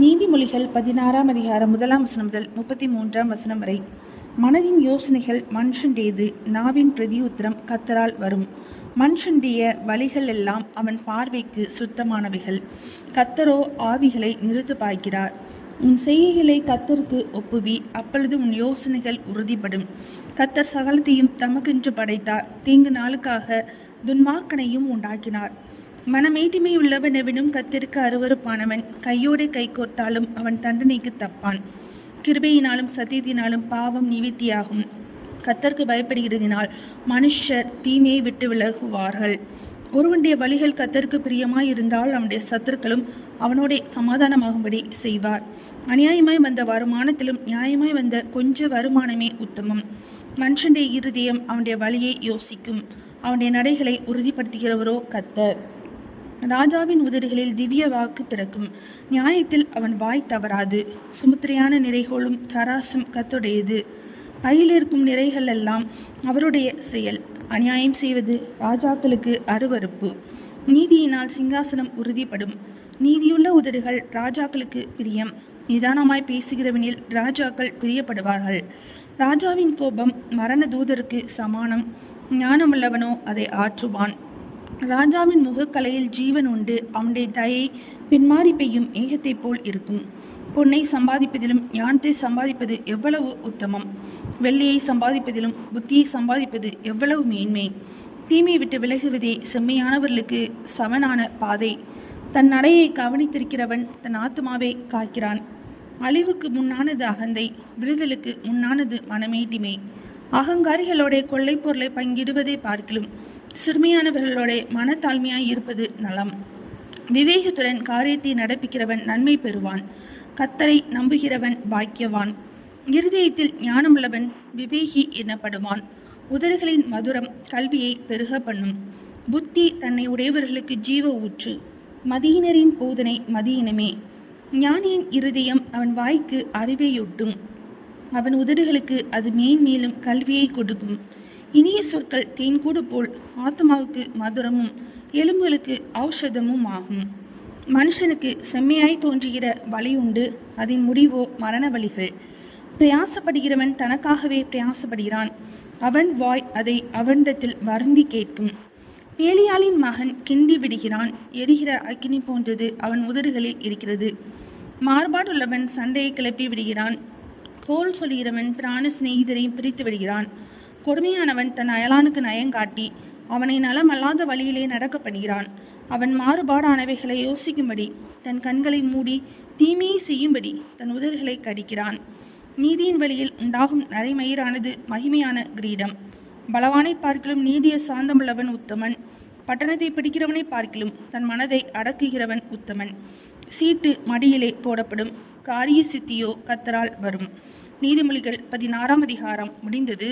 நீதிமொழிகள் பதினாறாம் அதிகாரம் முதலாம் வசனம் முதல் முப்பத்தி மூன்றாம் வசனம் வரை. மனதின் யோசனைகள் மனுஷண்டேது நாவின் பிரதியுத்தரம் கத்தரால் வரும். மனுஷனுடைய வழிகள் எல்லாம் அவன் பார்வைக்கு சுத்தமானவைகள். கத்தரோ ஆவிகளை நிறுத்து பாய்க்கிறார் உன் செய்கைகளை கத்தருக்கு ஒப்புவி அப்பொழுது உன் யோசனைகள் உறுதிப்படும். கத்தர் சகலத்தையும் தமக்கென்று படைத்தார். தீங்கு நாளுக்காக துன்மார்க்கனையும் உண்டாக்கினார். மனமேட்டிமை உள்ளவன் எவனும் கத்திற்கு அருவருப்பானவன். கையோடு கை கோர்த்தாலும் அவன் தண்டனைக்கு தப்பான். கிருபையினாலும் சத்தியத்தினாலும் பாவம் நிவித்தியாகும் கத்தருக்கு பயப்படுகிறதினால் மனுஷர் தீமையை விட்டு விலகுவார்கள். ஒருவனுடைய வழிகள் கத்தருக்கு பிரியமாய் இருந்தால் அவனுடைய சத்துருக்களும் அவனோட சமாதானமாகும்படி செய்வார். அநியாயமாய் வந்த வருமானத்திலும் நியாயமாய் வந்த கொஞ்ச வருமானமே உத்தமம். மனுஷனுடைய இருதயம் அவனுடைய வழியை யோசிக்கும். அவனுடைய நடைகளை உறுதிப்படுத்துகிறவரோ கத்தர். ராஜாவின் உதடுகளில் திவ்ய வாக்கு பிறக்கும். நியாயத்தில் அவன் வாய் தவறாது. சுமுத்திரையான நிறைகோளும் தராசும் கத்துடையது. பையில் இருக்கும் நிறைகள் எல்லாம் அவருடைய செயல். அநியாயம் செய்வது ராஜாக்களுக்கு அருவருப்பு. நீதியினால் சிங்காசனம் உறுதிப்படும். நீதியுள்ள உதடுகள் ராஜாக்களுக்கு பிரியம். நிதானமாய் பேசுகிறவனில் ராஜாக்கள் பிரியப்படுவார்கள். ராஜாவின் கோபம் மரண தூதருக்கு சமானம். ஞானமுள்ளவனோ அதை ஆற்றுவான். ராஜாவின் முகக்கலையில் ஜீவன் உண்டு. அவனுடைய தயை பின்மாறி பெய்யும் ஏகத்தைப் போல் இருக்கும். பொன்னை சம்பாதிப்பதிலும் ஞானத்தை சம்பாதிப்பது எவ்வளவு உத்தமம். வெள்ளியை சம்பாதிப்பதிலும் புத்தியை சம்பாதிப்பது எவ்வளவு மேன்மை. தீமையை விட்டு விலகுவதே செம்மையானவர்களுக்கு சமனான பாதை. தன் நடையை கவனித்திருக்கிறவன் தன் ஆத்மாவை காக்கிறான். அழிவுக்கு முன்னானது அகந்தை விடுதலுக்கு முன்னானது மனமேட்டிமை. அகங்காரிகளோட கொள்ளைப் பொருளை பங்கிடுவதை பார்க்கலும் சிறுமியானவர்களோட மனத்தாழ்மையாய் இருப்பது நலம். விவேகத்துடன் காரியத்தை நடப்பிக்கிறவன் நன்மை பெறுவான். கத்தரை நம்புகிறவன் பாக்கியவான். இருதயத்தில் ஞானமுள்ளவன் விவேகி எனப்படுவான் உதடுகளின் மதுரம் கல்வியை பெருக பண்ணும். புத்தி தன்னை உடையவர்களுக்கு ஜீவ ஊற்று. மதியினரின் போதனை மதியினமே. ஞானியின் இருதயம் அவன் வாய்க்கு அறிவையொட்டும். அவன் உதடுகளுக்கு அது மேன்மேலும் கல்வியை கொடுக்கும். இனிய சொற்கள் தேன்கூடு போல் ஆத்மாவுக்கு மதுரமும் எலும்புகளுக்கு ஔஷதமும் ஆகும். மனுஷனுக்கு செம்மையாய் தோன்றுகிற வழி உண்டு. அதன் முடிவோ மரண வழிகள். பிரயாசப்படுகிறவன் தனக்காகவே பிரயாசப்படுகிறான். அவன் வாய் அதை அவனிடத்தில் வருந்தி கேட்கும். பேலியாளின் மகன் கிண்டி விடுகிறான். எரிகிற அக்கினி போன்றது அவன் உதடுகளில் இருக்கிறது. மாறுபாடுள்ளவன் சண்டையை கிளப்பி விடுகிறான். கோல் சொல்கிறவன் பிராண சிநேகிதரையும் பிரித்து விடுகிறான். கொடுமையானவன் தன் அயலானுக்கு நயங்காட்டி அவனை நலமல்லாத வழியிலே நடக்க பண்ணுகிறான் அவன் மாறுபாடானவைகளை யோசிக்கும்படி தன் கண்களை மூடி தீமையை செய்யும்படி தன் உதடுகளை கடிக்கிறான். நீதியின் வழியில் உண்டாகும் நரைமயிரானது மகிமையான கிரீடம். பலவானை பார்க்கிலும் நீதிய சாந்தமுள்ளவன் உத்தமன். பட்டணத்தை பிடிக்கிறவனை பார்க்கிலும் தன் மனதை அடக்குகிறவன் உத்தமன். சீட்டு மடியிலே போடப்படும் காரிய சித்தியோ கத்தரால் வரும். நீதிமொழிகள் பதினாறாம் அதிகாரம் முடிந்தது.